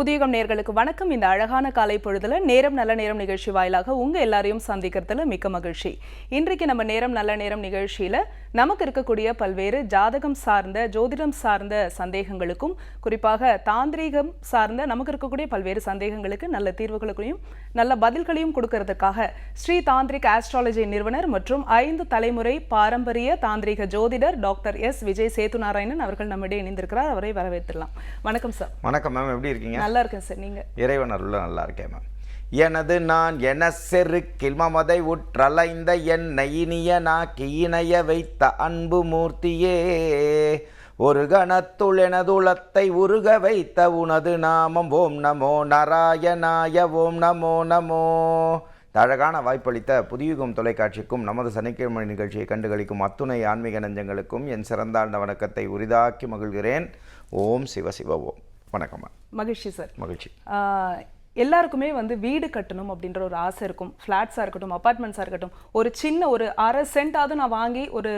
புதியகம் நேர்களுக்கு வணக்கம். இந்த அழகான காலை பொழுதுல நேரம் நல்ல நேரம் நிகழ்ச்சி வாயிலாக உங்க எல்லாரையும் சந்திக்கிறதுல மிக்க மகிழ்ச்சி. இன்றைக்கு நம்ம நேரம் நல்ல நேரம் நிகழ்ச்சியில நமக்கு இருக்கக்கூடிய பல்வேறு ஜாதகம் சார்ந்த ஜோதிடம் சார்ந்த சந்தேகங்களுக்கும் குறிப்பாக தாந்திரீகம் சார்ந்த நமக்கு இருக்கக்கூடிய பல்வேறு சந்தேகங்களுக்கு நல்ல தீர்வுகளுக்கும் நல்ல பதில்களையும் கொடுக்கறதுக்காக ஸ்ரீ தாந்திரிக் ஆஸ்ட்ராலஜி நிறுவனர் மற்றும் ஐந்து தலைமுறை பாரம்பரிய தாந்திரிக ஜோதிடர் டாக்டர் எஸ். விஜய் சேதுநாராயணன் அவர்கள் நம்மிடையே இணைந்திருக்கிறார். அவரை வரவேற்றலாம் வணக்கம் சார். வணக்கம் மேம். எப்படி இருக்கீங்க? நல்லா இருக்கேன் சார் நீங்கள் இறைவன் அருள்ல நல்லா இருக்கேன் மேம் எனது நான் என செருக்கில் மமதை உற்றலைந்த என்னை இனிய நாக்கி இணைய வைத்த அன்பு மூர்த்தியே ஒரு கணத்துள் எனதுளத்தை உருக வைத்த உனது நாமம் ஓம் நமோ நாராயணாய ஓம் நமோ நமோ. அழகான வாய்ப்பளித்த புதியுகம் தொலைக்காட்சிக்கும் நமது சனிக்கிழமை நிகழ்ச்சியை கண்டுகளிக்கும் அத்துணை ஆன்மீக நெஞ்சங்களுக்கும் என் சிறந்தாழ்ந்த வணக்கத்தை உரிதாக்கி மகிழ்கிறேன். ஓம் சிவ சிவ ஓம். வணக்கம். மகிழ்ச்சி சார் மகிழ்ச்சி. எல்லாருக்குமே வந்து வீடு கட்டணும் அப்படின்ற ஒரு ஆசை இருக்கும். ஃப்ளாட்ஸாக இருக்கட்டும் அப்பார்ட்மெண்ட்ஸாக இருக்கட்டும். ஒரு சின்ன ஒரு அரை சென்ட்டாவது நான் வாங்கி ஒரு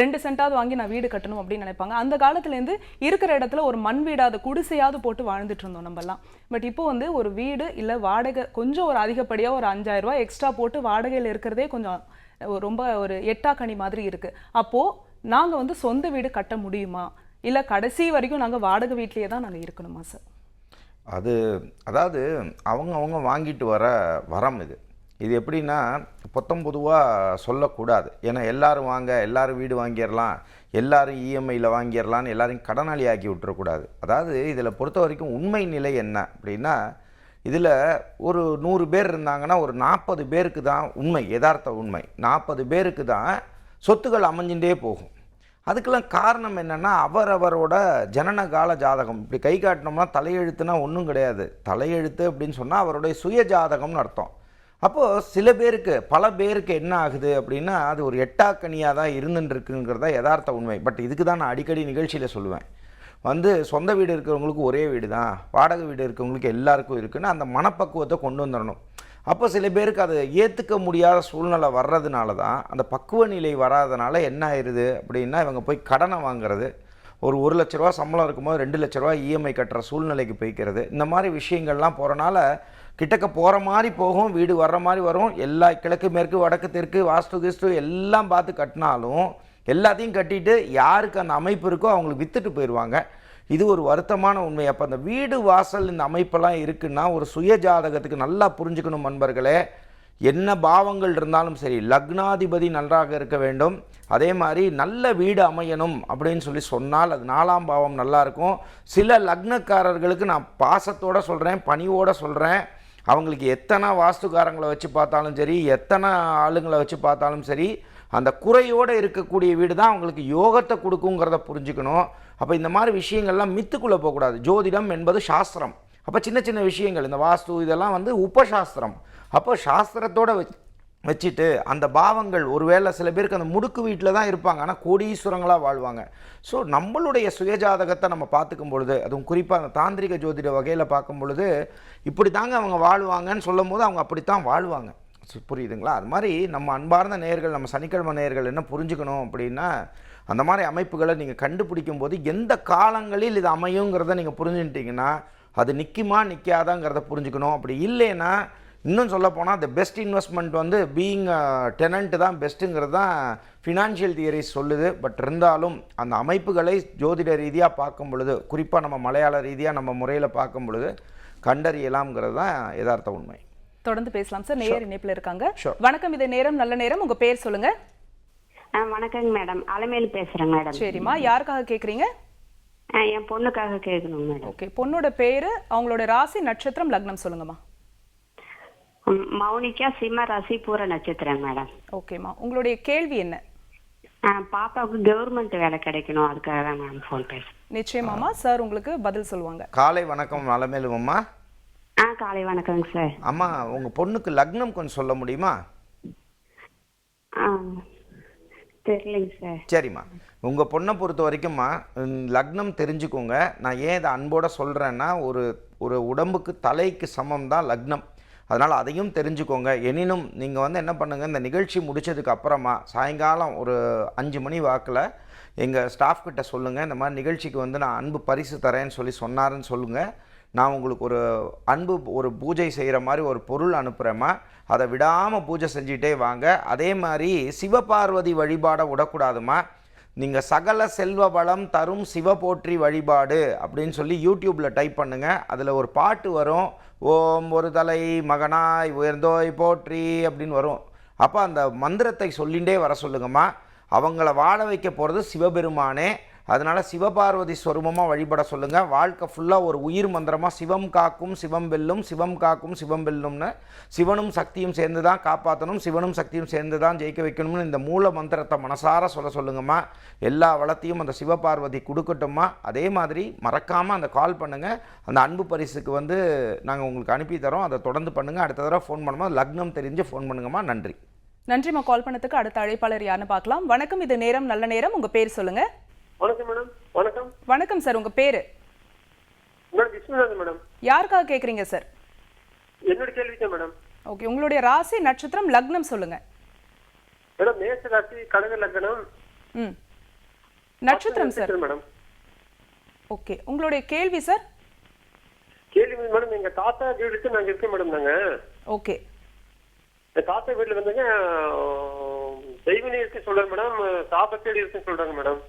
ரெண்டு சென்ட்டாவது வாங்கி நான் வீடு கட்டணும் அப்படின்னு நினைப்பாங்க. அந்த காலத்துலேருந்து இருக்கிற இடத்துல ஒரு மண் வீடாவது குடிசையாவது போட்டு வாழ்ந்துட்டு இருந்தோம் நம்மலாம் பட் இப்போ வந்து ஒரு வீடு இல்லை வாடகை கொஞ்சம் ஒரு அதிகப்படியாக ஒரு அஞ்சாயிரம் ரூபாய் எக்ஸ்ட்ரா போட்டு வாடகையில் இருக்கிறதே கொஞ்சம் ரொம்ப ஒரு எட்டாக்கனி மாதிரி இருக்கு. அப்போ நாங்க வந்து சொந்த வீடு கட்ட முடியுமா? இல்லை கடைசி வரைக்கும் நாங்கள் வாடகை வீட்லேயே தான் நாங்கள் இருக்கணுமா சார் அது அதாவது அவங்க அவங்க வாங்கிட்டு வர வரம் இது. இது எப்படின்னா பொத்தம் பொதுவாக சொல்லக்கூடாது. ஏன்னா எல்லோரும் வாங்க எல்லாரும் வீடு வாங்கிடலாம் எல்லோரும் இஎம்ஐயில் வாங்கிடலான்னு எல்லாரையும் கடனாளி ஆக்கி விட்டுறக்கூடாது. அதாவது இதில் பொறுத்த வரைக்கும் உண்மை நிலை என்ன அப்படின்னா இதில் ஒரு நூறு பேர் இருந்தாங்கன்னா ஒரு நாற்பது பேருக்கு தான் உண்மை யதார்த்த உண்மை. நாற்பது பேருக்கு தான் சொத்துக்கள் அமைஞ்சுட்டே போகும். அதுக்கெல்லாம் காரணம் என்னென்னா அவரவரோட ஜனன கால ஜாதகம். இப்படி கை காட்டினோம்னா தலையெழுத்துனா ஒன்றும் கிடையாது. தலையெழுத்து அப்படின்னு சொன்னால் அவருடைய சுய ஜாதகம்னு அர்த்தம். அப்போது சில பேருக்கு பல பேருக்கு என்ன ஆகுது அப்படின்னா அது ஒரு எட்டாக்கனியாக தான் இருந்துட்டுருக்குங்கிறதா யதார்த்த உண்மை. பட் இதுக்கு தான் நான் அடிக்கடி நிகழ்ச்சியில் சொல்லுவேன். வந்து சொந்த வீடு இருக்கிறவங்களுக்கு ஒரே வீடு தான் வாடகை வீடு இருக்கிறவங்களுக்கு எல்லாருக்கும் இருக்குன்னு அந்த மனப்பக்குவத்தை கொண்டு வந்துடணும். அப்போ சில பேருக்கு அதை ஏற்றுக்க முடியாத சூழ்நிலை வர்றதுனால தான் அந்த பக்குவ நிலை வராதனால என்ன ஆயிடுது அப்படின்னா இவங்க போய் கடனை வாங்குறது. ஒரு ஒரு லட்ச ரூபா சம்பளம் இருக்கும்போது ரெண்டு லட்ச ரூபா இஎம்ஐ கட்டுற சூழ்நிலைக்கு போய்க்கிறது. இந்த மாதிரி விஷயங்கள்லாம் போகிறனால கிட்டக்க போகிற மாதிரி போகும் வீடு வர்ற மாதிரி வரும். எல்லா கிழக்கு மேற்கு வடக்கு தெற்கு வாஸ்து கிஸ்து எல்லாம் பார்த்து கட்டினாலும் எல்லாத்தையும் கட்டிட்டு யாருக்கு அந்த அமைப்பு இருக்கோ அவங்களுக்கு விற்றுட்டு போயிடுவாங்க இது ஒரு வருத்தமான உண்மை. அப்போ அந்த வீடு வாசல் இந்த அமைப்பெல்லாம் இருக்குன்னா ஒரு சுய ஜாதகத்துக்கு நல்லா புரிஞ்சுக்கணும் நண்பர்களே. என்ன பாவங்கள் இருந்தாலும் சரி லக்னாதிபதி நன்றாக இருக்க வேண்டும். அதே மாதிரி நல்ல வீடு அமையணும் அப்படின்னு சொல்லி சொன்னால் அது நாலாம் பாவம் நல்லாயிருக்கும் சில லக்னக்காரர்களுக்கு நான் பாசத்தோடு சொல்கிறேன் பணிவோடு சொல்கிறேன் அவங்களுக்கு எத்தனை வாஸ்துக்காரங்களை வச்சு பார்த்தாலும் சரி எத்தனை ஆளுங்களை வச்சு பார்த்தாலும் சரி அந்த குறையோடு இருக்கக்கூடிய வீடு தான் அவங்களுக்கு யோகத்தை கொடுக்குங்கிறத புரிஞ்சுக்கணும். அப்போ இந்த மாதிரி விஷயங்கள்லாம் மித்துக்குள்ளே போகக்கூடாது. ஜோதிடம் என்பது சாஸ்திரம். அப்போ சின்ன சின்ன விஷயங்கள் இந்த வாஸ்து இதெல்லாம் வந்து உபசாஸ்திரம். அப்போ சாஸ்திரத்தோட வச்சு வச்சுட்டு அந்த பாவங்கள் ஒருவேளை சில பேருக்கு அந்த முடுக்கு வீட்டில் தான் இருப்பாங்க. ஆனால் கோடீஸ்வரங்களாக வாழ்வாங்க. ஸோ நம்மளுடைய சுயஜாதகத்தை நம்ம பார்த்துக்கும் பொழுது அதுவும் குறிப்பாக அந்த தாந்திரிக ஜோதிட வகையில் பார்க்கும் பொழுது இப்படி தாங்க அவங்க வாழ்வாங்கன்னு சொல்லும் போது அவங்க அப்படித்தான் வாழ்வாங்க. புரியுதுங்களா? அது மாதிரி நம்ம அன்பார்ந்த நேயர்கள் நம்ம சனிக்கிழமை நேயர்கள் என்ன புரிஞ்சுக்கணும் அப்படின்னா அந்த மாதிரி அமைப்புகளை நீங்கள் கண்டுபிடிக்கும் போது எந்த காலங்களில் இது அமையுங்கிறத நீங்கள் புரிஞ்சுட்டீங்கன்னா அது நிற்குமா நிற்காதாங்கிறத புரிஞ்சுக்கணும். அப்படி இல்லைன்னா இன்னும் சொல்ல போனால் த பெஸ்ட் இன்வெஸ்ட்மெண்ட் வந்து பீயிங் டெனண்ட் தான் பெஸ்ட்டுங்கிறது தான் ஃபினான்ஷியல் தியரிஸ் சொல்லுது. பட் இருந்தாலும் அந்த அமைப்புகளை ஜோதிட ரீதியாக பார்க்கும் பொழுது குறிப்பாக நம்ம மலையாள ரீதியாக நம்ம முறையில் பார்க்கும் பொழுது கண்டறியலாம்ங்கிறது தான் யதார்த்த உண்மை. தொடர்ந்து பேசலாம் சார். நேயர் இணைப்புல இருக்காங்க. வணக்கம். இது நேரம் நல்ல நேரம். உங்க பேர் சொல்லுங்க. ஆ வணக்கங்க மேடம். அலமேலு பேசுறேங்க மேடம். சரிம்மா யாருக்காக கேக்குறீங்க? ஆ, என் பொண்ணுக்காக கேட்கணும் மேடம். ஓகே பொண்ணோட பேரு அவங்களோட ராசி நட்சத்திரம் லக்னம் சொல்லுங்கம்மா. மௌனிகா சிம்ம ராசி பூர நட்சத்திரம் மேடம். ஓகேம்மா உங்களுடைய கேள்வி என்ன? ஆ, பாப்பாவுக்கு கவர்மெண்ட் வேலை கிடைக்கணும் அதுக்காக தான் மேடம் ஃபோன் பேசுறேன். நிச்சயமாமா சார் உங்களுக்கு பதில் சொல்லுவாங்க. காலை வணக்கம் அம்மா ஆ காலை வணக்கங்க சார். அம்மா உங்கள் பொண்ணுக்கு லக்னம் கொஞ்சம் சொல்ல முடியுமா? ஆ தெரியலைங்க சார். சரிம்மா. உங்கள் பொண்ணை பொறுத்த வரைக்கும்மா லக்னம் தெரிஞ்சுக்கோங்க. நான் ஏன் இதை அன்போடு சொல்கிறேன்னா ஒரு ஒரு உடம்புக்கு தலைக்கு சமம் தான் லக்னம். அதனால் அதையும் தெரிஞ்சுக்கோங்க. எனினும் நீங்கள் வந்து என்ன பண்ணுங்கள் இந்த நிகழ்ச்சி முடித்ததுக்கு அப்புறமா சாயங்காலம் ஒரு அஞ்சு மணி வாக்கில் எங்கள் ஸ்டாஃப்கிட்ட சொல்லுங்கள் இந்த மாதிரி நிகழ்ச்சிக்கு வந்து நான் அன்பு பரிசு தரேன்னு சொல்லி சொன்னாருன்னு சொல்லுங்கள் நான் உங்களுக்கு ஒரு அன்பு ஒரு பூஜை செய்கிற மாதிரி ஒரு பொருள் அனுப்புகிறேம்மா. அதை விடாமல் பூஜை செஞ்சுட்டே வாங்க. அதே மாதிரி சிவபார்வதி வழிபாடை விடக்கூடாதும்மா. நீங்கள் சகல செல்வ வளம் தரும் சிவ போற்றி வழிபாடு அப்படின்னு சொல்லி யூடியூப்பில் டைப் பண்ணுங்கள் அதில் ஒரு பாட்டு வரும். ஓம் ஒரு தலை மகனாய் உயர்ந்தோய் போற்றி அப்படின்னு வரும். அப்போ அந்த மந்திரத்தை சொல்லிகிட்டே வர சொல்லுங்கம்மா. அவங்கள வாழ வைக்க போகிறது சிவபெருமானே. அதனால் சிவபார்வதி ஸ்வரூபமாக வழிபட சொல்லுங்கள் வாழ்க்கை ஃபுல்லாக ஒரு உயிர் மந்திரமாக சிவம் காக்கும் சிவம் வெல்லும் சிவம் காக்கும் சிவம் வெல்லும்னு. சிவனும் சக்தியும் சேர்ந்து தான் காப்பாற்றணும் சிவனும் சக்தியும் சேர்ந்து தான் ஜெயிக்க வைக்கணும்னு இந்த மூல மந்திரத்தை மனசார சொல்ல சொல்லுங்கம்மா. எல்லா வளத்தையும் அந்த சிவபார்வதி கொடுக்கட்டும்மா. அதே மாதிரி மறக்காமல் அந்த கால் பண்ணுங்கள் அந்த அன்பு பரிசுக்கு வந்து நாங்கள் உங்களுக்கு அனுப்பி தரோம். அதை தொடர்ந்து பண்ணுங்கள் அடுத்த தடவை ஃபோன் பண்ணும்போது லக்னம் தெரிஞ்சு ஃபோன் பண்ணுங்கம்மா. நன்றி. நன்றிம்மா. கால் பண்ணதுக்கு அடுத்த அழைப்பாளர் யாருன்னு பார்க்கலாம். வணக்கம். இது நேரம். நல்ல நேரம். உங்கள் பேர் சொல்லுங்கள் வணக்கம் மேடம். வணக்கம். வணக்கம் சார் உங்க பேரு? Madam Viswanathan madam. யாருக்காக கேக்குறீங்க சார்? என்னோட கேள்வி தான் மேடம். ஓகே உங்களுடைய ராசி நட்சத்திரம் லக்னம் சொல்லுங்க. மேடம் மேச ராசி கடக லக்னம். ம். நட்சத்திரம் சார். மேடம். ஓகே உங்களுடைய கேள்வி சார்? கேள்வி மேடம் எங்க தாத்தா வீடுக்கு நாங்க இருக்கோம் மேடம் நாங்க. ஓகே. தாத்தா வீட்டுல வந்துங்க தெய்வனி இருக்கு சொல்றாங்க மேடம் சாபத்தேடி இருக்குன்னு சொல்றாங்க மேடம்.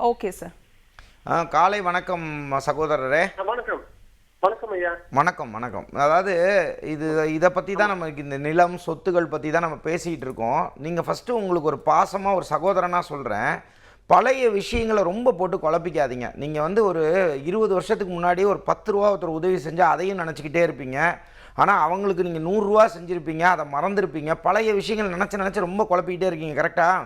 ஓகே சார் ஆ, காலை வணக்கம் சகோதரரே. வணக்கம். வணக்கம் ஐயா. வணக்கம் வணக்கம். அதாவது இது இதை பற்றி தான் நமக்கு இந்த நிலம் சொத்துகள் பற்றி தான் நம்ம பேசிகிட்டு இருக்கோம். நீங்கள் ஃபஸ்ட்டு உங்களுக்கு ஒரு பாசமாக ஒரு சகோதரனாக சொல்கிறேன் பழைய விஷயங்களை ரொம்ப போட்டு குழப்பிக்காதீங்க. நீங்கள் வந்து ஒரு இருபது வருஷத்துக்கு முன்னாடி ஒரு பத்து ரூபா ஒருத்தர் உதவி செஞ்சால் அதையும் நினச்சிக்கிட்டே இருப்பீங்க. ஆனால் அவங்களுக்கு நீங்கள் நூறுரூவா செஞ்சுருப்பீங்க அதை மறந்துருப்பீங்க. பழைய விஷயங்கள் நினச்சி நினச்சி ரொம்ப குழப்பிக்கிட்டே இருக்கீங்க கரெக்டாக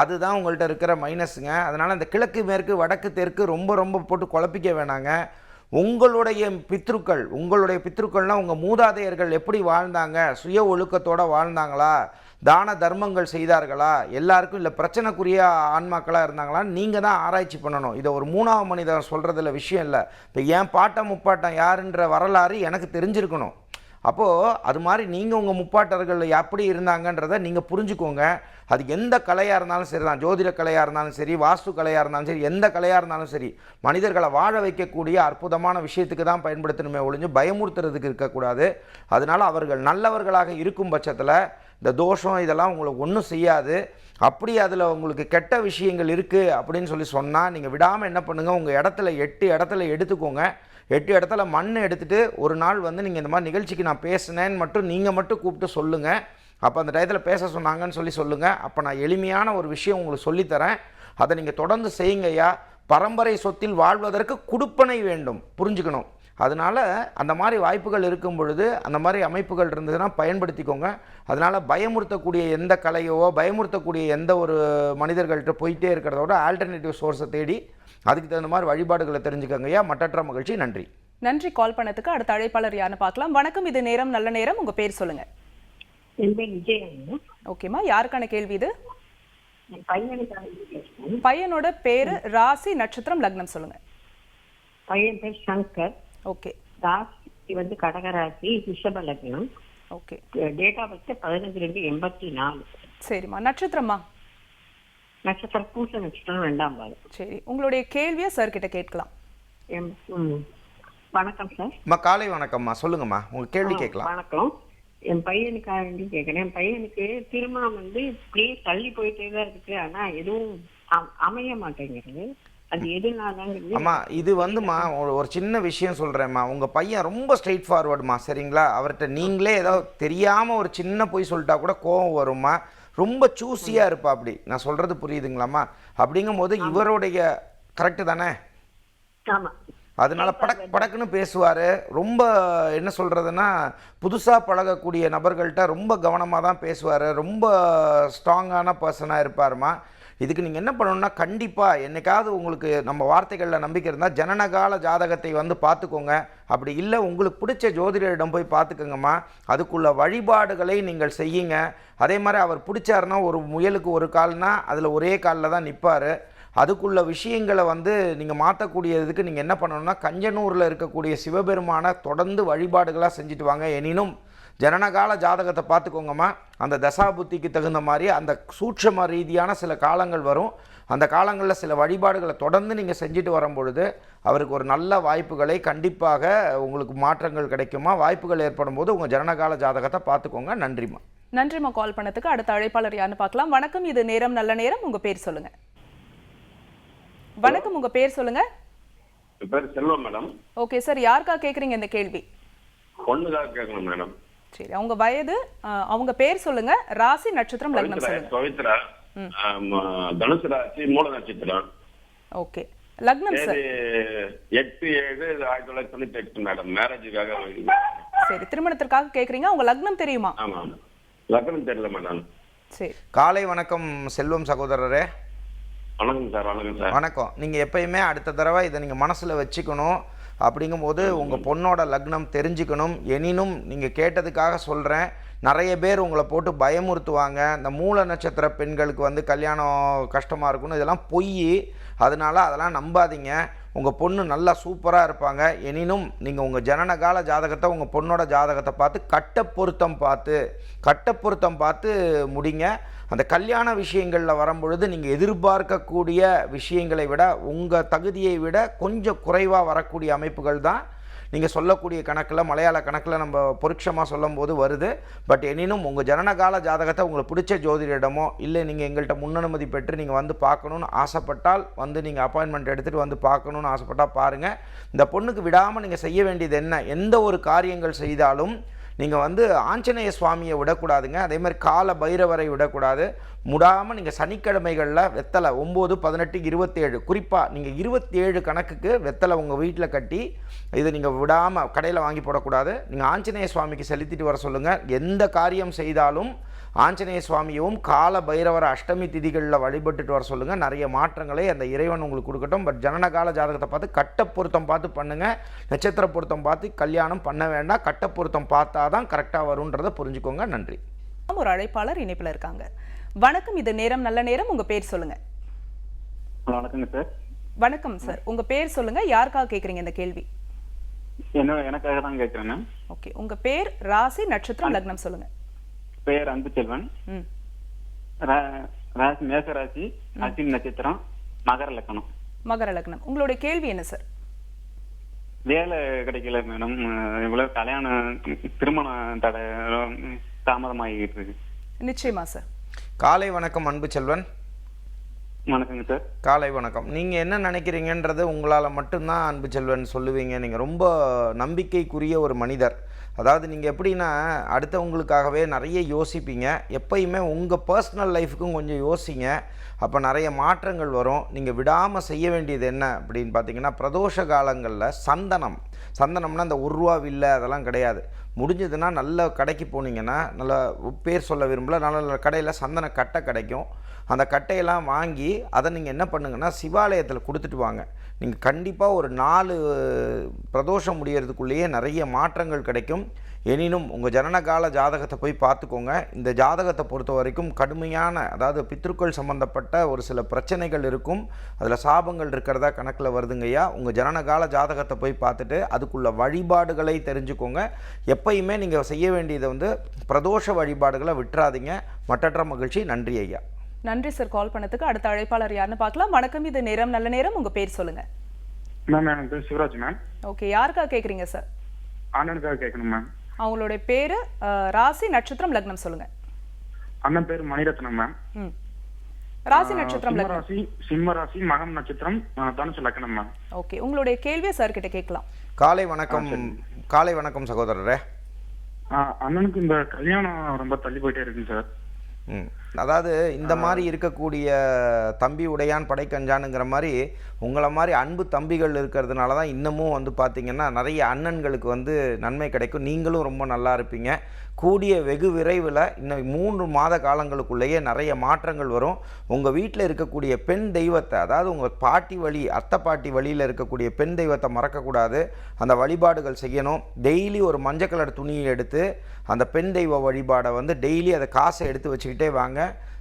அதுதான் உங்கள்கிட்ட இருக்கிற மைனஸுங்க அதனால் அந்த கிழக்கு மேற்கு வடக்கு தெற்கு ரொம்ப ரொம்ப போட்டு குழப்பிக்க வேணாங்க. உங்களுடைய பித்ருக்கள் உங்களுடைய பித்ருக்கள்னால் உங்கள் மூதாதையர்கள் எப்படி வாழ்ந்தாங்க? சுய ஒழுக்கத்தோடு வாழ்ந்தாங்களா? தான தர்மங்கள் செய்தார்களா? எல்லாருக்கும் இல்லை பிரச்சனைக்குரிய ஆன்மாக்களாக இருந்தாங்களா நீங்கள் தான் ஆராய்ச்சி பண்ணணும். இதை ஒரு மூணாவது மனிதர் சொல்கிறதுல விஷயம் இல்லை. இப்போ என் பாட்டம் முப்பாட்டம் யாருன்ற வரலாறு எனக்கு தெரிஞ்சிருக்கணும். அப்போது அது மாதிரி நீங்கள் உங்கள் முப்பாட்டர்கள் எப்படி இருந்தாங்கன்றதை நீங்கள் புரிஞ்சுக்கோங்க. அது எந்த கலையாக இருந்தாலும் சரி தான். ஜோதிட கலையாக இருந்தாலும் சரி வாஸ்து கலையாக இருந்தாலும் சரி எந்த கலையாக இருந்தாலும் சரி மனிதர்களை வாழ வைக்கக்கூடிய அற்புதமான விஷயத்துக்கு தான் பயன்படுத்தணுமே ஒழிஞ்சு பயமுறுத்துறதுக்கு இருக்கக்கூடாது. அதனால் அவர்கள் நல்லவர்களாக இருக்கும் பட்சத்தில் இந்த தோஷம் இதெல்லாம் உங்களுக்கு ஒன்றும் செய்யாது. அப்படி அதில் உங்களுக்கு கெட்ட விஷயங்கள் இருக்குது அப்படின்னு சொல்லி சொன்னால் நீங்கள் விடாமல் என்ன பண்ணுங்கள் உங்கள் இடத்துல எட்டு இடத்துல எடுத்துக்கோங்க. எட்டு இடத்துல மண் எடுத்துகிட்டு ஒரு நாள் வந்து நீங்கள் இந்த மாதிரி நிகழ்ச்சிக்கு நான் பேசினேன்னு மட்டும் நீங்கள் மட்டும் கூப்பிட்டு சொல்லுங்கள் அப்போ அந்த டயத்தில் பேச சொன்னாங்கன்னு சொல்லி சொல்லுங்கள் அப்போ நான் எளிமையான ஒரு விஷயம் உங்களுக்கு சொல்லித்தரேன். அதை நீங்கள் தொடர்ந்து செய்யுங்கய்யா பரம்பரை சொத்தில் வாழ்வதற்கு குடுப்பனை வேண்டும். புரிஞ்சுக்கணும். அதனால் அந்த மாதிரி வாய்ப்புகள் இருக்கும் பொழுது அந்த மாதிரி அமைப்புகள் இருந்ததுன்னா பயன்படுத்திக்கோங்க. அதனால் பயமுறுத்தக்கூடிய எந்த கலையோ பயமுறுத்தக்கூடிய எந்த ஒரு மனிதர்கள்ட்ட போயிட்டே இருக்கிறத விட ஆல்டர்னேட்டிவ் சோர்ஸை தேடி அதுக்கு தகுந்த மாதிரி வழிபாடுகளை தெரிஞ்சுக்கோங்க. ஐயா மற்றற்ற மகிழ்ச்சி. நன்றி. நன்றி. கால் பண்ணதுக்கு அடுத்த அழைப்பாளர் யாருன்னு பார்க்கலாம். வணக்கம். இது நேரம் நல்ல நேரம். உங்க பேர் சொல்லுங்க. ஓகேம்மா யாருக்கான கேள்வி இது? பையனோட பேரு ராசி நட்சத்திரம் லக்னம் சொல்லுங்க. பையன் பேர் சங்கர். ஓகே ராசி வந்து கடகராசி ரிஷப லக்னம். ஓகே டேட் ஆஃப் பர்த் பதினஞ்சு ரெண்டு எண்பத்தி நாலு. சரிம்மா. நட்சத்திரமா நட்சத்திரம் பூச நட்சத்திரம் ரெண்டாம் சரி உங்களுடைய கேள்வியை சார் கிட்ட கேட்கலாம். வணக்கம் சார் அம்மா காலை வணக்கம்மா. சொல்லுங்கம்மா உங்கள் கேள்வி கேட்கலாம். வணக்கம். என் பையனுக்காக வேண்டி கேட்கிறேன். என் பையனுக்கு திருமணம் வந்து இப்படியே தள்ளி போயிட்டே தான் இருக்கு. ஆனா எதுவும் அமைய மாட்டேங்குது. அது எதுனாலங்கிறது அம்மா இது வந்துமா ஒரு ஒரு சின்ன விஷயம் சொல்கிறேம்மா உங்கள் பையன் ரொம்ப ஸ்ட்ரெயிட் ஃபார்வர்டுமா சரிங்களா? அவர்கிட்ட நீங்களே ஏதோ தெரியாமல் ஒரு சின்ன பொய் சொல்லிட்டா கூட கோவம் வருமா ரொம்ப சூஸியாக இருப்பா அப்படி. நான் சொல்கிறது புரியுதுங்களாம்மா? அப்படிங்கும்போது இவருடைய கரெக்டு தானே? அதனால படக் படக்குன்னு பேசுவார். ரொம்ப என்ன சொல்கிறதுனா புதுசாக பழகக்கூடிய நபர்கள்ட்ட ரொம்ப கவனமாக தான் பேசுவார். ரொம்ப ஸ்ட்ராங்கான பர்சனாக இருப்பாருமா இதுக்கு நீங்கள் என்ன பண்ணணும்னா கண்டிப்பாக என்னைக்காவது உங்களுக்கு நம்ம வார்த்தைகளில் நம்பிக்கை இருந்தால் ஜனனகால ஜாதகத்தை வந்து பார்த்துக்கோங்க. அப்படி இல்லை உங்களுக்கு பிடிச்ச ஜோதிடரிடம் போய் பார்த்துக்கோங்கம்மா. அதுக்குள்ள வழிபாடுகளை நீங்கள் செய்யுங்க. அதே மாதிரி அவர் பிடிச்சாருன்னா ஒரு முயலுக்கு ஒரு கால்னா அதில் ஒரே காலில் தான் நிற்பார் அதுக்குள்ள விஷயங்களை வந்து நீங்கள் மாற்றக்கூடியதுக்கு நீங்கள் என்ன பண்ணணும்னா கஞ்சனூரில் இருக்கக்கூடிய சிவபெருமானை தொடர்ந்து வழிபாடுகளாக செஞ்சுட்டு வாங்க. எனினும் ஜனனகால ஜாதகத்தை பார்த்துக்கோங்கம்மா. அந்த தசாபுத்திக்கு தகுந்த மாதிரி அந்த சூட்சம ரீதியான சில காலங்கள் வரும். அந்த காலங்களில் சில வழிபாடுகளை தொடர்ந்து நீங்கள் செஞ்சுட்டு வரும் பொழுது அவருக்கு ஒரு நல்ல வாய்ப்புகளை கண்டிப்பாக உங்களுக்கு மாற்றங்கள் கிடைக்குமா? வாய்ப்புகள் ஏற்படும் போது உங்கள் ஜனனகால ஜாதகத்தை பார்த்துக்கோங்க. நன்றிம்மா. நன்றிம்மா. கால் பண்ணதுக்கு அடுத்த அழைப்பாளர் யாருன்னு பார்க்கலாம். வணக்கம். இது நேரம் நல்ல நேரம். உங்க பேர் சொல்லுங்க. வணக்கம். உங்க பேர் சொல்லுங்க. என் பேர் செல்வம் மேடம். Okay sir. யாருக்கா கேக்குறீங்க இந்த கேள்வி? பொண்ணுக்காக கேட்கணும் மேடம். சரி அவங்க வயது அவங்க பேர் சொல்லுங்க. ராசி நட்சத்திரம் லக்னம் சொல்லுங்க. பவித்ரா. தனுசு ராசி மூல நட்சத்திரம். ஓகே. லக்னம் சார். எட்டு ஏழு ஆயிரத்தி தொள்ளாயிரத்தி தொண்ணூத்தி எட்டு மேடம். மேரேஜுக்காக சரி திருமணத்திற்காக கேக்குறீங்க. உங்க லக்னம் தெரியுமா? ஆமா லக்னம் தெரியல மேடம். சரி. காலை வணக்கம் செல்வம் சகோதரரே. வணக்கம் சார் வணக்கம் சார். வணக்கம். நீங்கள் எப்பயுமே அடுத்த தடவை இதை நீங்கள் மனசில் வச்சுக்கணும். அப்படிங்கும்போது உங்கள் பொண்ணோட லக்னம் தெரிஞ்சுக்கணும். எனினும் நீங்கள் கேட்டதுக்காக சொல்கிறேன் நிறைய பேர் உங்களை போட்டு பயமுறுத்துவாங்க. இந்த மூல நட்சத்திர பெண்களுக்கு வந்து கல்யாணம் கஷ்டமாக இருக்கும்னு இதெல்லாம் பொய். அதனால அதெல்லாம் நம்பாதீங்க. உங்கள் பொண்ணு நல்லா சூப்பராக இருப்பாங்க. எனினும் நீங்கள் உங்கள் ஜனனகால ஜாதகத்தை உங்கள் பொண்ணோட ஜாதகத்தை பார்த்து கட்ட பொருத்தம் பார்த்து கட்ட பொருத்தம் பார்த்து முடிங்க. அந்த கல்யாண விஷயங்களில் வரும்பொழுது நீங்கள் எதிர்பார்க்கக்கூடிய விஷயங்களை விட உங்கள் தகுதியை விட கொஞ்சம் குறைவாக வரக்கூடிய அமைப்புகள் தான் நீங்கள் சொல்லக்கூடிய கணக்கில் மலையாள கணக்கில் நம்ம பொருட்சமாக சொல்லும்போது வருது. பட் எனினும் உங்கள் ஜனனகால ஜாதகத்தை உங்களுக்கு பிடிச்ச ஜோதிடமோ இல்லை நீங்கள் எங்கள்கிட்ட முன்னனுமதி பெற்று நீங்கள் வந்து பார்க்கணுன்னு ஆசைப்பட்டால் வந்து நீங்கள் அப்பாயின்மெண்ட் எடுத்துகிட்டு வந்து பார்க்கணுன்னு ஆசைப்பட்டால் பாருங்கள் இந்த பொண்ணுக்கு விடாமல் நீங்கள் செய்ய வேண்டியது என்ன? எந்த ஒரு காரியங்கள் செய்தாலும் நீங்கள் வந்து ஆஞ்சநேய சுவாமியை விடக்கூடாதுங்க. அதே மாதிரி கால பைரவரை விடக்கூடாது. முடாமல் நீங்கள் சனிக்கிழமைகளில் வெத்தலை ஒம்பது பதினெட்டு இருபத்தேழு குறிப்பாக நீங்கள் இருபத்தேழு கணக்குக்கு வெத்தலை உங்கள் வீட்டில் கட்டி இதை நீங்கள் விடாமல் கடையில் வாங்கி போடக்கூடாது. நீங்கள் ஆஞ்சநேய சுவாமிக்கு செலுத்திட்டு வர சொல்லுங்கள் எந்த காரியம் செய்தாலும் ஆஞ்சநேய சுவாமியவும் கால பைரவர அஷ்டமி திதிகளில் வழிபட்டுட்டு வர சொல்லுங்கள் நிறைய மாற்றங்களை அந்த இறைவன் உங்களுக்கு கொடுக்கட்டும். பட் ஜனனகால ஜாதகத்தை பார்த்து கட்ட பொருத்தம் பார்த்து பண்ணுங்கள் நட்சத்திர பொருத்தம் பார்த்து கல்யாணம் பண்ண வேண்டாம். கட்ட பொருத்தம் பார்த்தா தான் கரெக்டாக வரும்ன்றதை புரிஞ்சுக்கோங்க. நன்றி. ஒரு அழைப்பாளர் இணைப்புல இருக்காங்க. வணக்கம். இது நேரம் நல்ல நேரம். உங்க பேர் சொல்லுங்க. வணக்கங்க சார் வணக்கம் சார் உங்க பேர் சொல்லுங்க. யாருக்காக கேக்குறீங்க இந்த கேள்வி? என்ன எனக்காக தான் கேட்குறேன் மேம் ஓகே உங்க பேர் ராசி நட்சத்திரம் லக்னம் சொல்லுங்க. பேர் அன்பு செல்வன் ராசி மேச ராசி அஸ்வினி நட்சத்திரம் மகர லக்கணம். மகர லக்னம் உங்களுடைய கேள்வி என்ன சார்? வேலை கிடைக்கல மேடம். இவ்வளவு கல்யாணம் திருமணம் தடை தாமதமாகிட்டு இருக்கு. நிச்சயமா சார். காலை வணக்கம் அன்பு செல்வன் வணக்கங்க சார். காலை வணக்கம். நீங்கள் என்ன நினைக்கிறீங்கன்றது உங்களால் மட்டும்தான் அன்பு செல்வன் சொல்லுவீங்க. நீங்கள் ரொம்ப நம்பிக்கைக்குரிய ஒரு மனிதர். அதாவது நீங்கள் எப்படின்னா அடுத்தவங்களுக்காகவே நிறைய யோசிப்பீங்க. எப்பயுமே உங்கள் பர்சனல் லைஃபுக்கும் கொஞ்சம் யோசிங்க. அப்போ நிறைய மாற்றங்கள் வரும். நீங்கள் விடாமல் செய்ய வேண்டியது என்ன அப்படின்னு பார்த்தீங்கன்னா பிரதோஷ காலங்களில் சந்தனம். சந்தனம்னா இந்த ஒரு ரூபா வில்லை அதெல்லாம் கிடையாது. முடிஞ்சதுன்னா நல்ல கடைக்கு போனீங்கன்னா நல்ல பேர் சொல்ல விரும்பல நல்ல நல்ல கடையில் சந்தன கட்டை கிடைக்கும். அந்த கட்டையெல்லாம் வாங்கி அதை நீங்கள் என்ன பண்ணுங்கன்னா சிவாலயத்தில் கொடுத்துட்டு வாங்க. நீங்கள் கண்டிப்பாக ஒரு நாலு பிரதோஷம் முடியறதுக்குள்ளேயே நிறைய மாற்றங்கள் கிடைக்கும். எனினும் உங்கள் ஜனனகால ஜாதகத்தை போய் பார்த்துக்கோங்க. இந்த ஜாதகத்தை பொறுத்த வரைக்கும் கடுமையான அதாவது பித்ருக்கள் சம்பந்தப்பட்ட ஒரு சில பிரச்சனைகள் இருக்கும். அதில் சாபங்கள் இருக்கிறதா கணக்கில் வருதுங்கய்யா உங்கள் ஜனனகால ஜாதகத்தை போய் பார்த்துட்டு அதுக்குள்ள வழிபாடுகளை தெரிஞ்சுக்கோங்க. எப்பயுமே நீங்கள் செய்ய வேண்டியதை வந்து பிரதோஷ வழிபாடுகளை விட்டுறாதீங்க. மற்றற்ற மகிழ்ச்சி. நன்றி ஐயா. நன்றி சார். கால் பண்ணதுக்கு அடுத்த அழைப்பாளர் யாருன்னு பார்க்கலாம். வணக்கம். இது நேரம். நல்ல நேரம். உங்க பேர் சொல்லுங்க. மேம் எனக்கு சிவராஜ் மேம். ஓகே. யாருக்காக கேக்குறீங்க சார்? அண்ணனுக்காக கேட்கணும் மேம். அவங்களுடைய பேரு ராசி நட்சத்திரம் லக்னம் சொல்லுங்க. அண்ணன் பேர் மணிரத்னம் மேம் ம். ராசி நட்சத்திரம் லக்னம். ராசி சிம்ம ராசி மகம் நட்சத்திரம் தனுசு லக்கணம் மேம் ஓகே உங்களுடைய கேள்வியை சார் கிட்ட கேட்கலாம். காலை வணக்கம் காலை வணக்கம் சகோதரரே. அண்ணனுக்கு இந்த கல்யாணம் ரொம்ப தள்ளி போயிட்டே இருக்குங்க சார் அதாவது இந்த மாதிரி இருக்கக்கூடிய தம்பி உடையான் படைக்கஞ்சானுங்கிற மாதிரி உங்களை மாதிரி அன்பு தம்பிகள் இருக்கிறதுனால தான் இன்னமும் வந்து பார்த்திங்கன்னா நிறைய அண்ணன்களுக்கு வந்து நன்மை கிடைக்கும். நீங்களும் ரொம்ப நல்லா இருப்பீங்க. கூடிய வெகு விரைவில் இன்னும் மூன்று மாத காலங்களுக்குள்ளேயே நிறைய மாற்றங்கள் வரும். உங்கள் வீட்டில் இருக்கக்கூடிய பெண் தெய்வத்தை அதாவது உங்கள் பாட்டி வழி அத்தை பாட்டி வழியில் இருக்கக்கூடிய பெண் தெய்வத்தை மறக்கக்கூடாது. அந்த வழிபாடுகள் செய்யணும். டெய்லி ஒரு மஞ்சள் கலர் துணியை எடுத்து அந்த பெண் தெய்வ வழிபாடை வந்து டெய்லி அதை காசை எடுத்து வச்சுக்கிட்டே வாங்க.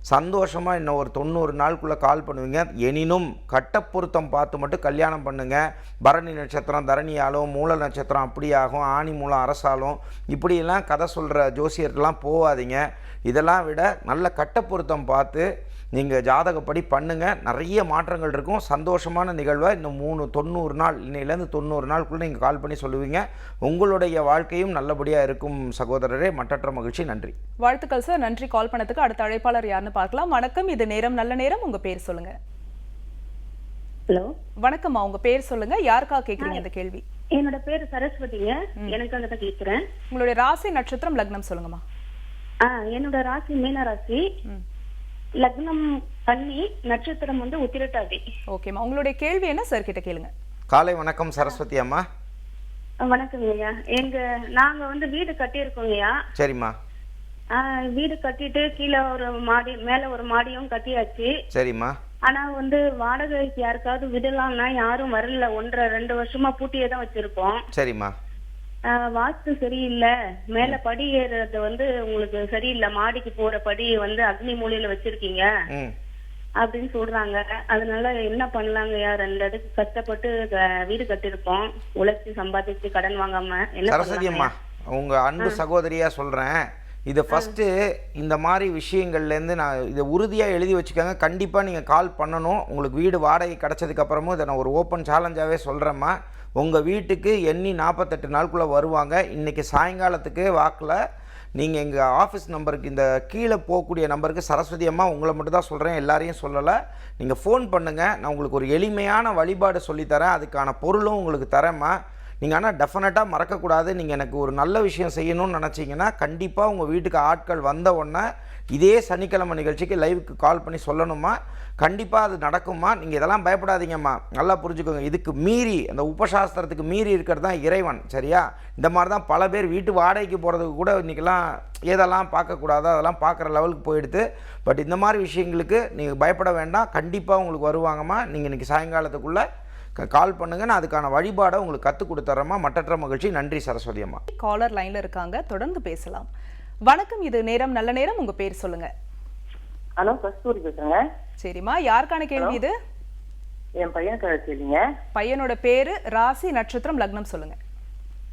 சந்தோஷமாக இன்னும் ஒரு தொண்ணூறு நாளுக்குள்ளே கால் பண்ணுவீங்க. எனினும் கட்ட பொருத்தம் பார்த்து மட்டும் கல்யாணம் பண்ணுங்கள் பரணி நட்சத்திரம் தரணியாலும் மூல நட்சத்திரம் அப்படியாகும் ஆணி மூலம் அரசாலும். இப்படியெல்லாம் கதை சொல்கிற ஜோசியர்லாம் போகாதீங்க. இதெல்லாம் விட நல்ல கட்ட பொருத்தம் பார்த்து நீங்கள் ஜாதகப்படி பண்ணுங்கள் நிறைய மாற்றங்கள் இருக்கும். சந்தோஷமான நிகழ்வை இன்னும் மூணு தொண்ணூறு நாள் இன்னையிலேருந்து தொண்ணூறு நாளுக்குள்ளே நீங்கள் கால் பண்ணி சொல்லுவீங்க. உங்களுடைய வாழ்க்கையும் நல்லபடியாக இருக்கும் சகோதரரே. மட்டற்ற மகிழ்ச்சி. நன்றி. வாழ்த்துக்கள் சார் நன்றி. கால் பண்ணதுக்கு அடுத்த அழைப்பாளர் யாருன்னு பார்க்கலாம். வணக்கம். இது நேரம் நல்ல நேரம். உங்க பேர் சொல்லுங்க. ஹலோ வணக்கம்மா. உங்க பேர் சொல்லுங்க. யாருக்கா கேக்குறீங்க இந்த கேள்வி? என்னோட பேரு சரஸ்வதிங்க. எனக்கு தான் கேக்குறேன். உங்களுடைய ராசி நட்சத்திரம் லக்னம் சொல்லுங்கம்மா. ஆ என்னோட ராசி மீன ராசி ம். லக்னம் கன்னி நட்சத்திரம் வந்து உத்திரட்டாதி. ஓகேம்மா உங்களுடைய கேள்வி என்ன சார் கிட்ட கேளுங்க. காலை வணக்கம் சரஸ்வதி அம்மா. வணக்கங்க ஐயா. எங்க நாங்க வந்து வீடு கட்டியிருக்கோங்க ஐயா. சரிம்மா. வீடு கட்டிட்டு கீழே ஒரு மாடி மேல ஒரு மாடியும் கட்டியாச்சு. சரிம்மா. ஆனா வந்து வாடகைக்கு யாருக்காவது விடலாம்னா யாரும் வரல. ஒன்றரை ரெண்டு வருஷமா பூட்டியே தான் வச்சிருக்கோம். சரிம்மா. வாஸ்து சரியில்லை. மேல படி ஏறுறது வந்து உங்களுக்கு சரியில்லை. மாடிக்கு போற படி வந்து அக்னி மூலையில வச்சிருக்கீங்க. அப்படின்னு சொல்றாங்க. அதனால என்ன பண்ணலாங்கய்யா ரெண்டு அடுக்கு கஷ்டப்பட்டு வீடு கட்டிருக்கோம் உழைச்சு சம்பாதிச்சு கடன் வாங்காம என்ன சரஸ்வதி அம்மா உங்கள் அன்பு சகோதரியாக சொல்கிறேன் இதை ஃபஸ்ட்டு இந்த மாதிரி விஷயங்கள்லேருந்து நான் இதை உறுதியாக எழுதி வச்சுக்கோங்க. கண்டிப்பாக நீங்கள் கால் பண்ணணும். உங்களுக்கு வீடு வாடகை கிடச்சதுக்கப்புறமும் இதை நான் ஒரு ஓப்பன் சேலஞ்சாகவே சொல்கிறேம்மா உங்கள் வீட்டுக்கு எண்ணி நாற்பத்தெட்டு நாளுக்குள்ளே வருவாங்க. இன்றைக்கி சாயங்காலத்துக்கு வாக்கில் நீங்கள் எங்கள் ஆஃபீஸ் நம்பருக்கு இந்த கீழே போகக்கூடிய நம்பருக்கு சரஸ்வதி அம்மா உங்களை மட்டும் தான் சொல்கிறேன் எல்லாரையும் சொல்லலை. நீங்கள் ஃபோன் பண்ணுங்கள் நான் உங்களுக்கு ஒரு எளிமையான வழிபாடு சொல்லித்தரேன். அதுக்கான பொருளும் உங்களுக்கு தரேம்மா. நீங்கள் ஆனால் டெஃபினட்டாக மறக்கக்கூடாது. நீங்கள் எனக்கு ஒரு நல்ல விஷயம் செய்யணும்னு நினச்சிங்கன்னா கண்டிப்பாக உங்கள் வீட்டுக்கு ஆட்கள் வந்த உடனே இதே சனிக்கிழமை நிகழ்ச்சிக்கு லைவுக்கு கால் பண்ணி சொல்லணுமா? கண்டிப்பாக அது நடக்குமா? நீங்கள் இதெல்லாம் பயப்படாதீங்கம்மா. நல்லா புரிஞ்சுக்கோங்க. இதுக்கு மீறி அந்த உபசாஸ்திரத்துக்கு மீறி இருக்கிறது தான் இறைவன். சரியா? இந்த மாதிரி தான் பல பேர் வீட்டு வாடகைக்கு போகிறதுக்கு கூட இன்றைக்கெல்லாம் ஏதெல்லாம் பார்க்கக்கூடாதோ அதெல்லாம் பார்க்குற லெவலுக்கு போயிடுது. பட் இந்த மாதிரி விஷயங்களுக்கு நீங்கள் பயப்பட வேண்டாம். கண்டிப்பாக உங்களுக்கு வருவாங்கம்மா. நீங்கள் இன்றைக்கி சாயங்காலத்துக்குள்ளே கால் பண்ணுங்க நான் அதுக்கான வழிபாடை உங்களுக்கு கற்றுக் கொடுத்துட்றேம்மா மட்டற்ற மகிழ்ச்சி. நன்றி சரஸ்வதி அம்மா. காலர் லைன்ல இருக்காங்க. தொடர்ந்து பேசலாம். வணக்கம் இது நேரம் நல்ல நேரம். உங்க பேர் சொல்லுங்க. ஹலோ கஸ்தூரி பேசுறேங்க. சரிம்மா யாருக்கான கேள்வி இது? என் பையனுக்கு கேளுங்க. பையனோட பேரு ராசி நட்சத்திரம் லக்னம் சொல்லுங்க.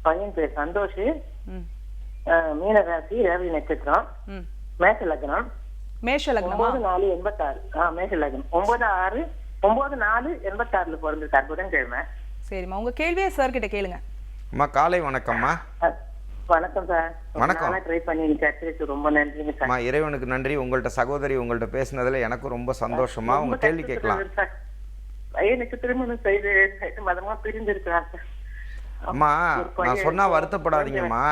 பையன் பேர் சந்தோஷ். மீன ராசி ரவி நட்சத்திரம். ம். மேஷ லக்னம். மேஷ லக்னமா? ஒன்பது நாலு எண்பத்தாறு. ஆ மேஷ லக்னம். ஒன்பது ஆறு ஒன்பது நாலு எண்பத்தாறுல பிறந்திருக்காரு புதன்கிழமை சரிம்மா உங்க கேள்வியை சார் கிட்ட கேளுங்க. அம்மா காலை வணக்கம்மா. வணக்கம் சார் வணக்கம். ட்ரை பண்ணி கிடைச்சிருக்கு ரொம்ப நன்றிங்க சார் அம்மா இறைவனுக்கு நன்றி. உங்கள்கிட்ட சகோதரி உங்கள்கிட்ட பேசுனதில் எனக்கும் ரொம்ப சந்தோஷமா உங்க கேள்வி கேட்கலாம். பையனுக்கு திருமணம் செய்து மதமா பிரிந்திருக்கிறார் சார் அம்மா நான் சொன்னா வருத்தப்படாதீங்கம்மா.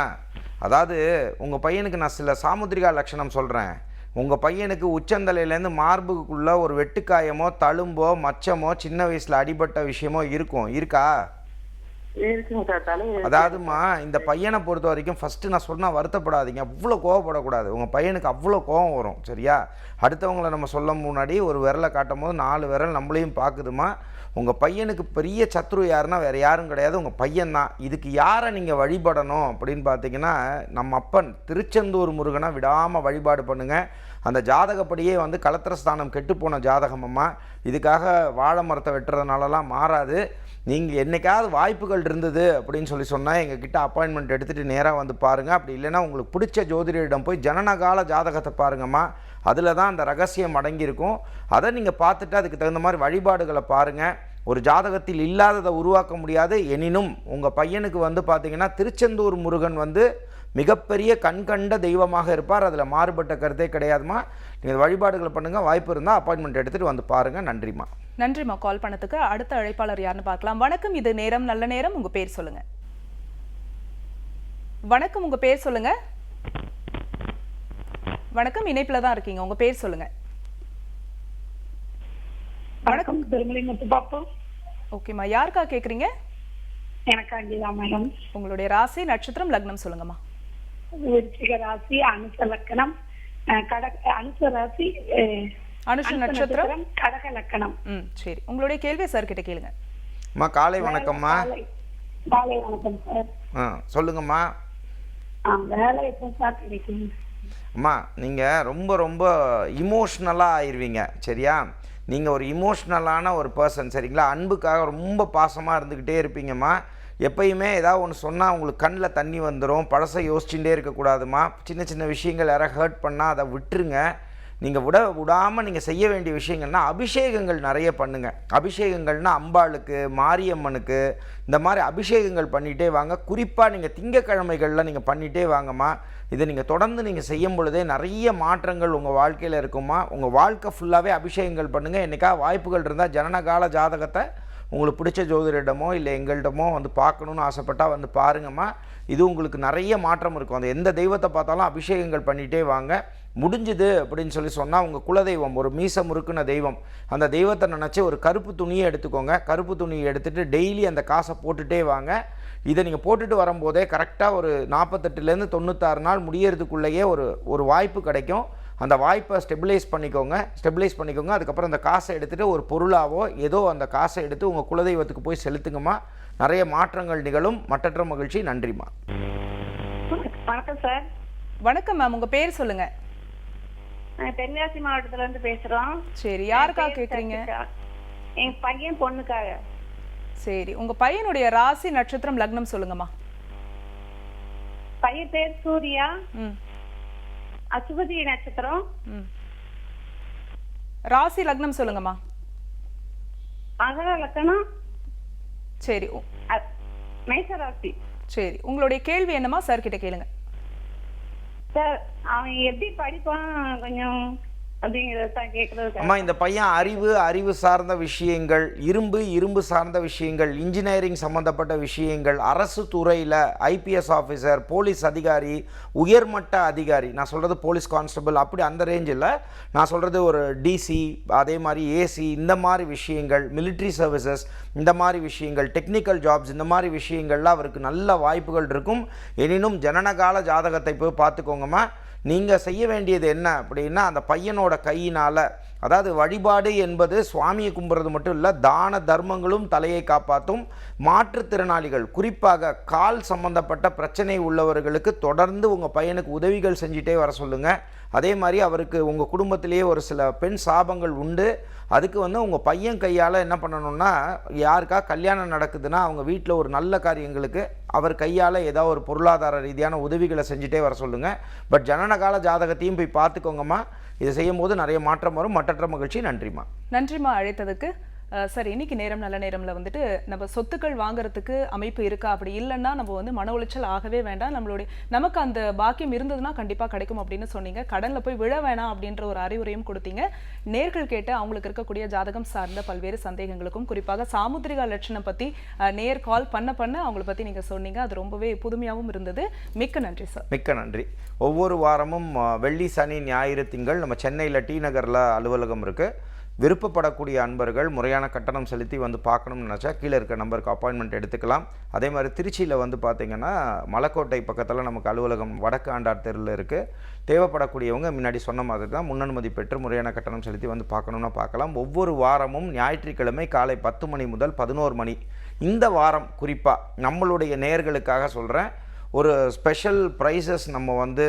அதாவது உங்க பையனுக்கு நான் சில சாமுத்திரிகா லட்சணம் சொல்றேன். உங்க பையனுக்கு உச்சந்தலையிலேருந்து மார்புக்குள்ள ஒரு வெட்டுக்காயமோ தழும்போ மச்சமோ சின்ன வயசுல அடிபட்ட விஷயமோ இருக்கும். இருக்கா? அதாவதுமா இந்த பையனை பொறுத்த வரைக்கும் ஃபஸ்ட்டு நான் சொன்னால் வருத்தப்படாதீங்க. அவ்வளோ கோவப்படக்கூடாது. உங்கள் பையனுக்கு அவ்வளோ கோவம் வரும். சரியா? அடுத்தவங்கள நம்ம சொல்ல முன்னாடி ஒரு விரலை காட்டும் போது நாலு விரல் நம்மளையும் பார்க்குதுமா உங்கள் பையனுக்கு பெரிய சத்ரு யாருன்னா வேறு யாரும் கிடையாது. உங்கள் பையன்தான் இதுக்கு யாரை நீங்கள் வழிபடணும் அப்படின்னு பார்த்தீங்கன்னா நம்ம அப்பன் திருச்செந்தூர் முருகனை விடாமல் வழிபாடு பண்ணுங்கள் அந்த ஜாதகப்படியே வந்து கலத்திரஸ்தானம் கெட்டுப்போன ஜாதகம் அம்மா. இதுக்காக வாழை மரத்தை வெட்டுறதுனாலலாம் மாறாது. நீங்கள் என்னைக்காவது வாய்ப்புகள் இருந்தது அப்படின்னு சொல்லி சொன்னால் எங்ககிட்ட அப்பாயின்மெண்ட் எடுத்துகிட்டு நேராக வந்து பாருங்கள் அப்படி இல்லைன்னா உங்களுக்கு பிடிச்ச ஜோதிடரிடம் போய் ஜனனகால ஜாதகத்தை பாருங்கம்மா. அதில் தான் அந்த ரகசியம் அடங்கியிருக்கும். அதை நீங்கள் பார்த்துட்டு அதுக்கு தகுந்த மாதிரி வழிபாடுகளை பாருங்கள் ஒரு ஜாதகத்தில் இல்லாததை உருவாக்க முடியாது. எனினும் உங்கள் பையனுக்கு வந்து பார்த்தீங்கன்னா திருச்செந்தூர் முருகன் வந்து மிகப்பெரிய கண்கண்ட தெய்வமாக இருப்பார். அதில் மாறுபட்ட கருத்தே கிடையாதுமா. நீங்கள் வழிபாடுகளை பண்ணுங்கள் வாய்ப்பு இருந்தால் அப்பாயின்மெண்ட் எடுத்துகிட்டு வந்து பாருங்கள் நன்றிம்மா. நன்றிம்மா. கால் பண்ணதுக்கு அடுத்த அழைப்பாளர் யாருன்னு பார்க்கலாம். வணக்கம். இது நேரம் நல்ல நேரம். உங்கள் பேர் சொல்லுங்கள் வணக்கம். உங்கள் பேர் சொல்லுங்கள் வணக்கம் இணைப்புல தான் இருக்கீங்க. உங்க பேர் சொல்லுங்க. வணக்கம். ஓகேம்மா யாருக்கா கேக்குறீங்க? எனக்கு அங்கேதான் மேடம். உங்களுடைய ராசி நட்சத்திரம் லக்னம் சொல்லுங்கம்மா. விருச்சிக ராசி அனுச லக்கணம் கடக அனுச ராசி அனுஷ அனுச நட்சத்திரம். கடக லக்கணம். ம் சரி. உங்களுடைய கேள்வியை சார் கிட்ட கேளுங்க. அம்மா காலை வணக்கம்மா. காலை வணக்கம் சார் ஆ சொல்லுங்கம்மா. ஆ, வேலை எப்போ சார் கிடைக்கும்? அம்மா நீங்கள் ரொம்ப ரொம்ப இமோஷ்னலாக ஆயிடுவீங்க சரியா? நீங்கள் ஒரு இமோஷ்னலான ஒரு பர்சன் சரிங்களா? அன்புக்காக ரொம்ப பாசமாக இருந்துக்கிட்டே இருப்பீங்கம்மா. எப்பயுமே ஏதாவது ஒன்று சொன்னால் உங்களுக்கு கண்ணில் தண்ணி வந்துடும் பழசை யோசிச்சுட்டே இருக்கக்கூடாதும்மா. சின்ன சின்ன விஷயங்கள் யாராவது ஹர்ட் பண்ணால் அதை விட்டுருங்க. நீங்கள் விட விடாமல் நீங்கள் செய்ய வேண்டிய விஷயங்கள்னா அபிஷேகங்கள் நிறைய பண்ணுங்கள் அபிஷேகங்கள்னா அம்பாளுக்கு மாரியம்மனுக்கு இந்த மாதிரி அபிஷேகங்கள் பண்ணிகிட்டே வாங்க. குறிப்பாக நீங்கள் திங்கக்கிழமைகளில் நீங்கள் பண்ணிகிட்டே வாங்கம்மா. இதை நீங்கள் தொடர்ந்து நீங்கள் செய்யும் பொழுதே நிறைய மாற்றங்கள் உங்கள் வாழ்க்கையில் இருக்குமா உங்கள் வாழ்க்கை ஃபுல்லாகவே அபிஷேகங்கள் பண்ணுங்கள் என்றைக்கா வாய்ப்புகள் இருந்தால் ஜனனகால ஜாதகத்தை உங்களுக்கு பிடிச்ச ஜோதிடமோ இல்லை எங்கள்கிட்டமோ வந்து பார்க்கணுன்னு ஆசைப்பட்டால் வந்து பாருங்கம்மா. இது உங்களுக்கு நிறைய மாற்றம் இருக்கும். அந்த எந்த தெய்வத்தை பார்த்தாலும் அபிஷேகங்கள் பண்ணிகிட்டே வாங்க. முடிஞ்சுது அப்படின்னு சொல்லி சொன்னால் உங்கள் குலதெய்வம் ஒரு மீச முறுக்குன தெய்வம் அந்த தெய்வத்தை நினச்சி ஒரு கருப்பு துணியை எடுத்துக்கோங்க. கருப்பு துணியை எடுத்துகிட்டு டெய்லி அந்த காசை போட்டுகிட்டே வாங்க. இதை நீங்கள் போட்டுட்டு வரும்போதே கரெக்டாக ஒரு நாற்பத்தெட்டுலேருந்து தொண்ணூத்தாறு நாள் முடியறதுக்குள்ளேயே ஒரு ஒரு வாய்ப்பு கிடைக்கும். அந்த வாய்ப்பை ஸ்டெபிலைஸ் பண்ணிக்கோங்க. ஸ்டெபிலைஸ் பண்ணிக்கோங்க. அதுக்கப்புறம் அந்த காசை எடுத்துகிட்டு ஒரு பொருளாவோ ஏதோ அந்த காசை எடுத்து உங்கள் குலதெய்வத்துக்கு போய் செலுத்துங்கம்மா. நிறைய மாற்றங்கள் நிகழும். மட்டற்ற மகிழ்ச்சி. நன்றிம்மா. வணக்கம் சார். வணக்கம் மேம். உங்க பேர் சொல்லுங்க. நாங்க தென்காசி மாவட்டத்துல இருந்து பேசுறோம். சரி யாருக்காக கேக்குறீங்க? என் பையன் பொண்ணுக்காக. சரி உங்க பையனுடைய ராசி நட்சத்திரம் லக்னம் சொல்லுங்கம்மா. பையன் பேர் சூர்யா. அசுபதி நட்சத்திரம். ராசி லக்னம் சொல்லுங்கம்மா. மகர லக்கணம் சரி அ- மேஷராசி சரி உங்களுடைய கேள்வி என்னம்மா? சார் கிட்ட கேளுங்க. சார் அவன் எப்படி படிப்பான் கொஞ்சம் அம்மா இந்த பையன் அறிவு அறிவு சார்ந்த விஷயங்கள் இரும்பு இரும்பு சார்ந்த விஷயங்கள் இன்ஜினியரிங் சம்மந்தப்பட்ட விஷயங்கள் அரசு துறையில் ஐபிஎஸ் ஆஃபீஸர் போலீஸ் அதிகாரி உயர்மட்ட அதிகாரி நான் சொல்கிறது போலீஸ் கான்ஸ்டபிள் அப்படி அந்த ரேஞ்சில் நான் சொல்கிறது ஒரு டிசி அதே மாதிரி ஏசி இந்த மாதிரி விஷயங்கள் மிலிட்ரி சர்வீசஸ் இந்த மாதிரி விஷயங்கள் டெக்னிக்கல் ஜாப்ஸ் இந்த மாதிரி விஷயங்கள்லாம் அவருக்கு நல்ல வாய்ப்புகள் இருக்கும். எனினும் ஜனனகால ஜாதகத்தை போய் பார்த்துக்கோங்கம்மா. நீங்கள் செய்ய வேண்டியது என்ன அப்படின்னா அந்த பையனோட கையினால் அதாவது வழிபாடு என்பது சுவாமியை கும்பிட்றது மட்டும் இல்லை தான தர்மங்களும் தலையை காப்பாற்றும் மாற்றுத்திறனாளிகள் குறிப்பாக கால் சம்பந்தப்பட்ட பிரச்சனை உள்ளவர்களுக்கு தொடர்ந்து உங்கள் பையனுக்கு உதவிகள் செஞ்சுட்டே வர சொல்லுங்கள் அதே மாதிரி அவருக்கு உங்கள் குடும்பத்திலேயே ஒரு சில பெண் சாபங்கள் உண்டு. அதுக்கு வந்து உங்கள் பையன் கையால் என்ன பண்ணணும்னா யாருக்கா கல்யாணம் நடக்குதுன்னா அவங்க வீட்டில் ஒரு நல்ல காரியங்களுக்கு அவர் கையால் ஏதாவது ஒரு பொருளாதார ரீதியான உதவிகளை செஞ்சுட்டே வர சொல்லுங்கள் பட் ஜனனகால ஜாதகத்தையும் போய் பார்த்துக்கோங்கம்மா. இதை செய்யும் போது நிறைய மாற்றம் வரும். மற்றற்ற மகிழ்ச்சி. நன்றிம்மா. நன்றிம்மா அழைத்ததுக்கு. சார் இன்னைக்கு நேரம் நல்ல நேரம்ல வந்துட்டு நம்ம சொத்துக்கள் வாங்குறதுக்கு அமைப்பு இருக்கா? அப்படி இல்லைன்னா நம்ம வந்து மன உளைச்சல் ஆகவே வேண்டாம். நம்மளுடைய நமக்கு அந்த பாக்கியம் இருந்ததுன்னா கண்டிப்பாக கிடைக்கும் அப்படின்னு சொன்னீங்க. கடனில் போய் விழ வேணாம் அப்படின்ற ஒரு அறிவுரையும் கொடுத்தீங்க. நேர்கள் கேட்டு அவங்களுக்கு இருக்கக்கூடிய ஜாதகம் சார்ந்த பல்வேறு சந்தேகங்களுக்கும் குறிப்பாக சாமுத்திரிகா லட்சணம் பற்றி நேர் கால் பண்ண பண்ண அவங்கள பற்றி நீங்கள் சொன்னீங்க. அது ரொம்பவே புதுமையாகவும் இருந்தது. மிக்க நன்றி சார். மிக்க நன்றி. ஒவ்வொரு வாரமும் வெள்ளி சனி ஞாயிறு திங்கள் நம்ம சென்னையில் டி நகரில் அலுவலகம் இருக்குது விருப்பப்படக்கூடிய அன்பர்கள் முறையான கட்டணம் செலுத்தி வந்து பார்க்கணும்னு நினச்சா கீழே இருக்க நம்பருக்கு அப்பாயின்மெண்ட் எடுத்துக்கலாம். அதே மாதிரி திருச்சியில் வந்து பார்த்திங்கன்னா மலைக்கோட்டை பக்கத்தில் நமக்கு அலுவலகம் வடக்கு ஆண்டார் தெருவில் இருக்குது தேவைப்படக்கூடியவங்க முன்னாடி சொன்ன மாதிரி தான் முன்னனுமதி பெற்று முறையான கட்டணம் செலுத்தி வந்து பார்க்கணுன்னா பார்க்கலாம். ஒவ்வொரு வாரமும் ஞாயிற்றுக்கிழமை காலை பத்து மணி முதல் பதினோரு மணி. இந்த வாரம் குறிப்பாக நம்மளுடைய நேயர்களுக்காக சொல்கிறேன் ஒரு ஸ்பெஷல் ப்ரைஸஸ் நம்ம வந்து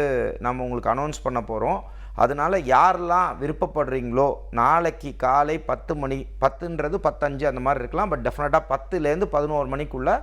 நம்ம உங்களுக்கு அனௌன்ஸ் பண்ண போகிறோம் அதனால் யாரெல்லாம் விருப்பப்படுறீங்களோ நாளைக்கு காலை பத்து மணி பத்துன்றது பத்தஞ்சு அந்த மாதிரி இருக்கலாம். பட் டெஃபினட்டாக பத்துலேருந்து பதினோரு மணிக்குள்ளே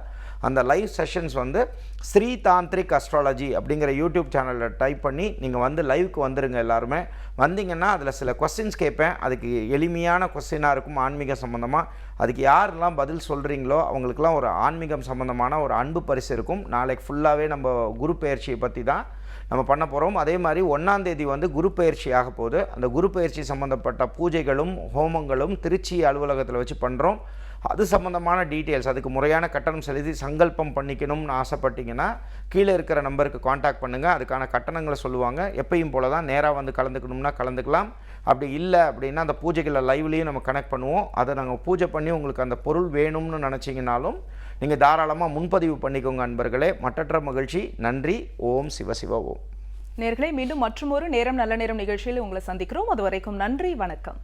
அந்த லைவ் செஷன்ஸ் வந்து ஸ்ரீ தாந்திரிக் அஸ்ட்ராலஜி அப்படிங்கிற யூடியூப் சேனலில் டைப் பண்ணி நீங்கள் வந்து லைவுக்கு வந்துடுங்க எல்லாருமே. வந்தீங்கன்னா அதில் சில கொஸ்டின்ஸ் கேட்பேன். அதுக்கு எளிமையான கொஸ்டினாக இருக்கும் ஆன்மீகம் சம்மந்தமாக அதுக்கு யாரெல்லாம் பதில் சொல்கிறீங்களோ அவங்களுக்குலாம் ஒரு ஆன்மீகம் சம்மந்தமான ஒரு அன்பு பரிசு இருக்கும். நாளைக்கு ஃபுல்லாகவே நம்ம குரு பயிற்சியை பற்றி தான் நம்ம பண்ண போகிறோம் அதே மாதிரி ஒன்றாம் தேதி வந்து குரு பயிற்சி ஆக போகுது. அந்த குரு பயிற்சி சம்மந்தப்பட்ட பூஜைகளும் ஹோமங்களும் திருச்சி அலுவலகத்தில் வச்சு பண்ணுறோம் அது சம்மந்தமான டீட்டெயில்ஸ் அதுக்கு முறையான கட்டணம் செலுத்தி சங்கல்பம் பண்ணிக்கணும்னு ஆசைப்பட்டீங்கன்னா கீழே இருக்கிற நம்பருக்கு காண்டாக்ட் பண்ணுங்கள் அதுக்கான கட்டணங்களை சொல்லுவாங்க. எப்பயும் போல தான் நேராக வந்து கலந்துக்கணும்னா கலந்துக்கலாம். அப்படி இல்லை அப்படின்னா அந்த பூஜைகளை லைவ்லேயும் நம்ம கனெக்ட் பண்ணுவோம். அதை நாங்கள் பூஜை பண்ணி உங்களுக்கு அந்த பொருள் வேணும்னு நினச்சிங்கனாலும் நீங்கள் தாராளமாக முன்பதிவு பண்ணிக்கோங்க அன்பர்களே. மற்றற்ற மகிழ்ச்சி. நன்றி. ஓம் சிவ சிவ ஓம். நேர்களை மீண்டும் மற்றொரு நேரம் நல்ல நேரம் நிகழ்ச்சியில் உங்களை சந்திக்கிறோம். அது வரைக்கும் நன்றி. வணக்கம்.